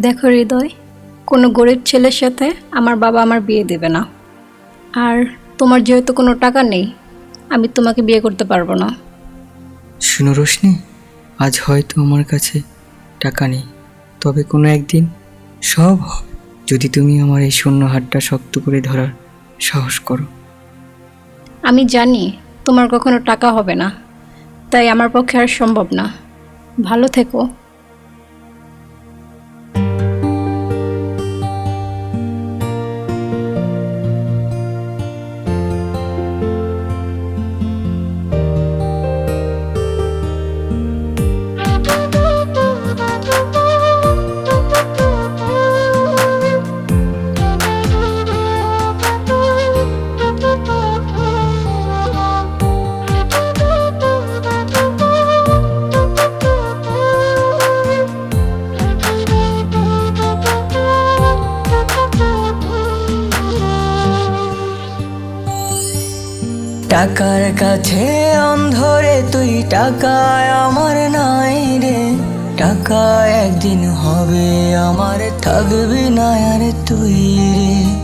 দেখো হৃদয় কোনো গরিব ছেলের সাথে আমার বাবা আমার বিয়ে দেবে না। আর তোমার যেহেতু কোনো টাকা নেই আমি তোমাকে বিয়ে করতে পারব না। শুনো রোশনি আজ হয়তো আমার কাছে টাকা নেই তবে কোনো একদিন সব হবে। যদি তুমি আমার এই শূন্য হাতটা শক্ত করে ধরার সাহস করো। আমি জানি তোমার কখনো টাকা হবে না তাই আমার পক্ষে আর সম্ভব না। ভালো থেকো। টাকার কাছে অন্ধরে তুই টাকায় আমার নাই রে। টাকা একদিন হবে আমার, থাকবি না আর তুই রে।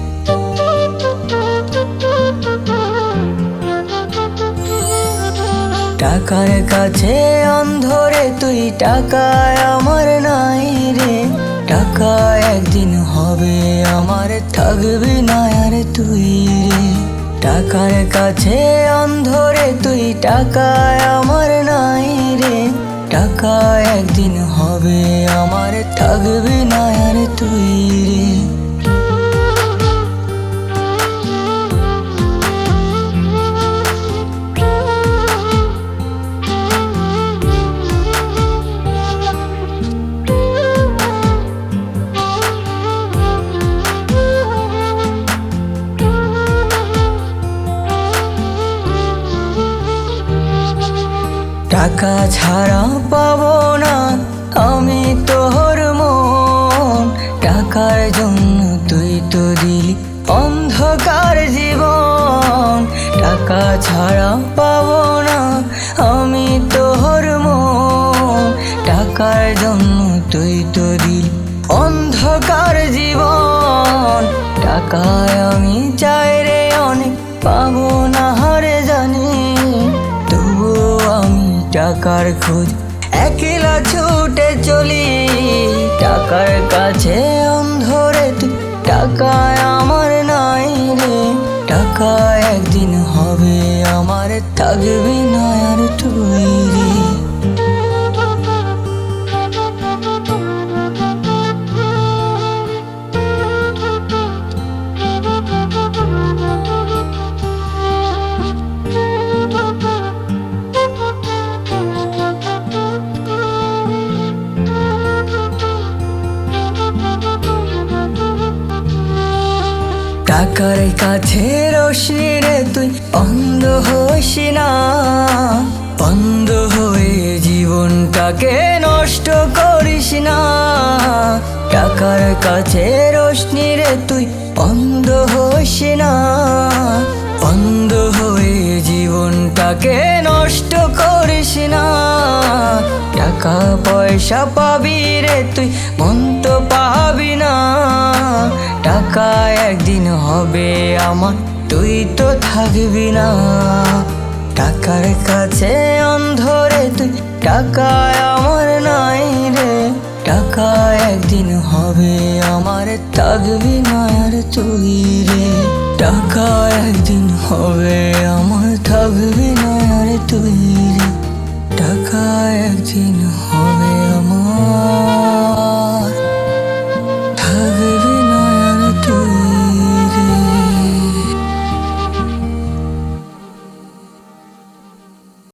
টাকার কাছে অন্ধরে তুই টাকায় আমার নাই রে। টাকা একদিন হবে আমার, থাকবি না আর তুই রে। টাকার কাছে অন্ধরে তুই টাকায় আমার নাই রে। টাকা একদিন হবে, আমার থাকবে না আর তুই। টাকা ছাড়া পাবো না, আমি তোর মন। টাকার জন্য তুই তো দিলি অন্ধকার জীবন। টাকা ছাড়া পাবো না, আমি তোর মন। টাকার জন্য তুই তো দিলি অন্ধকার জীবন। টাকায় আমি চাই রে অনেক, পাবো টাকার খোঁজ, একলা ছুটে চলি। টাকার কাছে অন্ধরে তুই, টাকায় আমার নাই রে। টাকা একদিন হবে, আমার থাকবে না আর তুই রে। টাকার কাছে রোশনি রে তুই অন্ধ হইস না। অন্ধ হয়ে জীবনটাকে নষ্ট করিস না। টাকার কাছে রশ্মি রে তুই অন্ধ হোস পয়সা পাবি রে তুই, মন তো পাবি না। টাকা একদিন হবে আমার, তুই তো থাকবি না। টাকার কাছে অন্ধরে তুই, টাকা আমার নাই রে। টাকা একদিন হবে আমার, থাকবি না আর তুই রে। টাকা একদিন হবে আমার